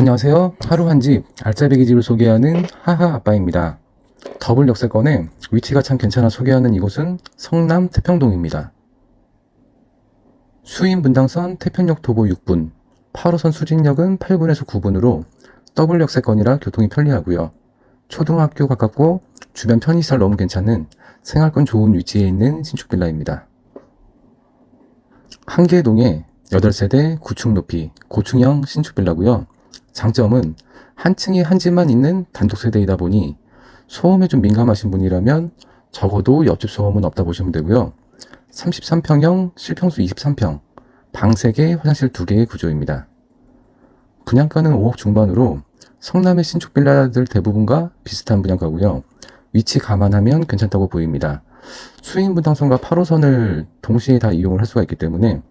안녕하세요. 하루 한 집 알짜배기 집을 소개하는 하하 아빠입니다. 더블 역세권에 위치가 참 괜찮아 소개하는 이곳은 성남 태평동입니다. 수인 분당선 태평역 도보 6분, 8호선 수진역은 8분에서 9분으로 더블 역세권이라 교통이 편리하고요. 초등학교 가깝고 주변 편의시설 너무 괜찮은 생활권 좋은 위치에 있는 신축 빌라입니다. 한계동에 8세대 9층 높이 고층형 신축 빌라고요. 장점은 한 층에 한 집만 있는 단독 세대이다 보니 소음에 좀 민감하신 분이라면 적어도 옆집 소음은 없다 보시면 되고요. 33평형 실평수 23평, 방 3개, 화장실 2개의 구조입니다. 분양가는 5억 중반으로 성남의 신축 빌라들 대부분과 비슷한 분양가고요. 위치 감안하면 괜찮다고 보입니다. 수인 분당선과 8호선을 동시에 다 이용을 할 수가 있기 때문에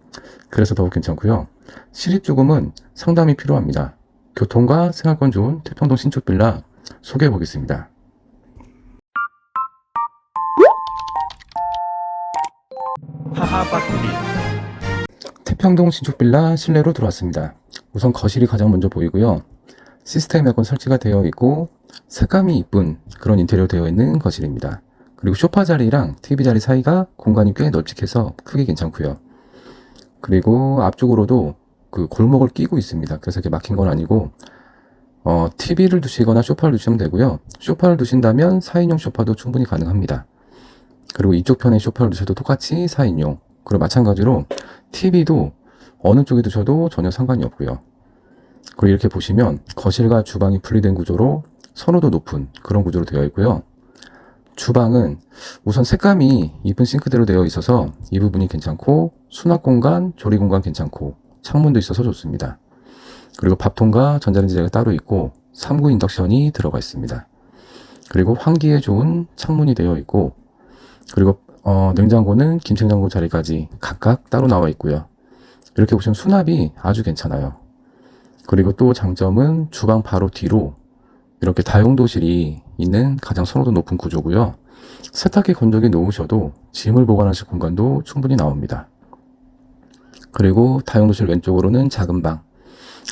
그래서 더욱 괜찮고요. 시립 주금은 상담이 필요합니다. 교통과 생활권 좋은 태평동 신축 빌라 소개해 보겠습니다. 태평동 신축 빌라 실내로 들어왔습니다. 우선 거실이 가장 먼저 보이고요. 시스템 에어컨 설치가 되어 있고 색감이 이쁜 그런 인테리어 되어 있는 거실입니다. 그리고 소파 자리랑 TV 자리 사이가 공간이 꽤 널찍해서 크기 괜찮고요. 그리고 앞쪽으로도 그 골목을 끼고 있습니다. 그래서 이렇게 막힌 건 아니고 어, TV를 두시거나 소파를 두시면 되고요. 소파를 두신다면 4인용 소파도 충분히 가능합니다. 그리고 이쪽 편에 소파를 두셔도 똑같이 4인용. 그리고 마찬가지로 TV도 어느 쪽에 두셔도 전혀 상관이 없고요. 그리고 이렇게 보시면 거실과 주방이 분리된 구조로 선호도 높은 그런 구조로 되어 있고요. 주방은 우선 색감이 이쁜 싱크대로 되어 있어서 이 부분이 괜찮고 수납 공간, 조리 공간 괜찮고 창문도 있어서 좋습니다. 그리고 밥통과 전자레인지가 따로 있고 3구 인덕션이 들어가 있습니다. 그리고 환기에 좋은 창문이 되어 있고 그리고 어, 냉장고는 김치냉장고 자리까지 각각 따로 나와 있고요. 이렇게 보시면 수납이 아주 괜찮아요. 그리고 또 장점은 주방 바로 뒤로 이렇게 다용도실이 있는 가장 선호도 높은 구조고요. 세탁기 건조기 놓으셔도 짐을 보관하실 공간도 충분히 나옵니다. 그리고 다용도실 왼쪽으로는 작은 방.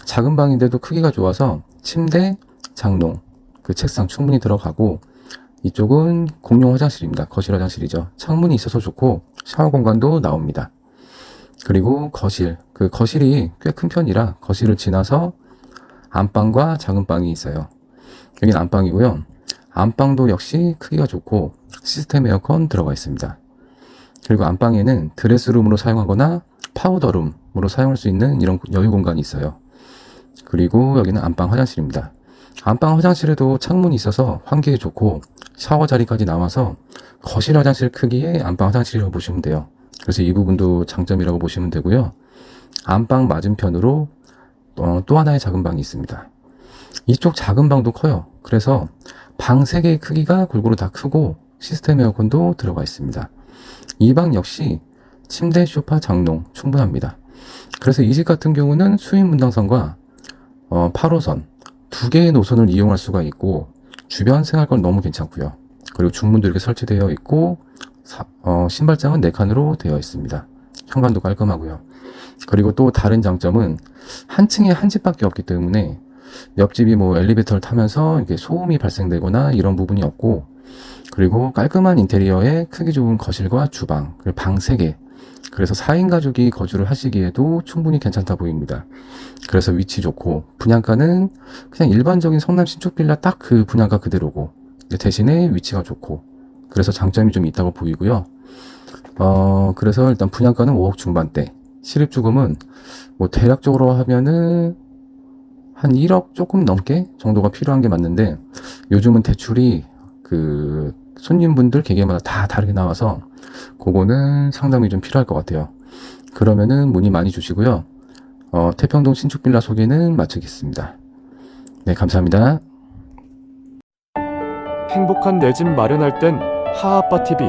작은 방인데도 크기가 좋아서 침대, 장롱, 그 책상 충분히 들어가고 이쪽은 공용 화장실입니다. 거실 화장실이죠. 창문이 있어서 좋고 샤워 공간도 나옵니다. 그리고 거실. 그 거실이 꽤 큰 편이라 거실을 지나서 안방과 작은 방이 있어요. 여기는 안방이고요. 안방도 역시 크기가 좋고 시스템 에어컨 들어가 있습니다. 그리고 안방에는 드레스룸으로 사용하거나 파우더룸으로 사용할 수 있는 이런 여유 공간이 있어요. 그리고 여기는 안방 화장실입니다. 안방 화장실에도 창문이 있어서 환기에 좋고 샤워 자리까지 나와서 거실 화장실 크기의 안방 화장실이라고 보시면 돼요. 그래서 이 부분도 장점이라고 보시면 되고요. 안방 맞은편으로 어, 또 하나의 작은 방이 있습니다. 이쪽 작은 방도 커요. 그래서 방 3개의 크기가 골고루 다 크고 시스템 에어컨도 들어가 있습니다. 이 방 역시 침대, 소파, 장롱 충분합니다. 그래서 이 집 같은 경우는 수인 분당선과 어, 8호선 두 개의 노선을 이용할 수가 있고 주변 생활권 너무 괜찮고요. 그리고 중문도 이렇게 설치되어 있고 사- 어, 신발장은 4칸으로 되어 있습니다. 현관도 깔끔하고요. 그리고 또 다른 장점은 한 층에 한 집밖에 없기 때문에 옆집이 뭐 엘리베이터를 타면서 이게 소음이 발생되거나 이런 부분이 없고 그리고 깔끔한 인테리어에 크기 좋은 거실과 주방 그리고 방 3개 그래서 4인 가족이 거주를 하시기에도 충분히 괜찮다 보입니다. 그래서 위치 좋고 분양가는 그냥 일반적인 성남 신축 빌라 딱 그 분양가 그대로고 대신에 위치가 좋고 그래서 장점이 좀 있다고 보이고요. 어 그래서 일단 분양가는 5억 중반대 실입주금은 뭐 대략적으로 하면은 한 1억 조금 넘게 정도가 필요한 게 맞는데 요즘은 대출이 그 손님분들 개개마다 다 다르게 나와서 그거는 상담이 좀 필요할 것 같아요. 그러면은 문의 많이 주시고요. 어, 태평동 신축 빌라 소개는 마치겠습니다. 네, 감사합니다. 행복한 내 집 마련할 땐 하하빠 TV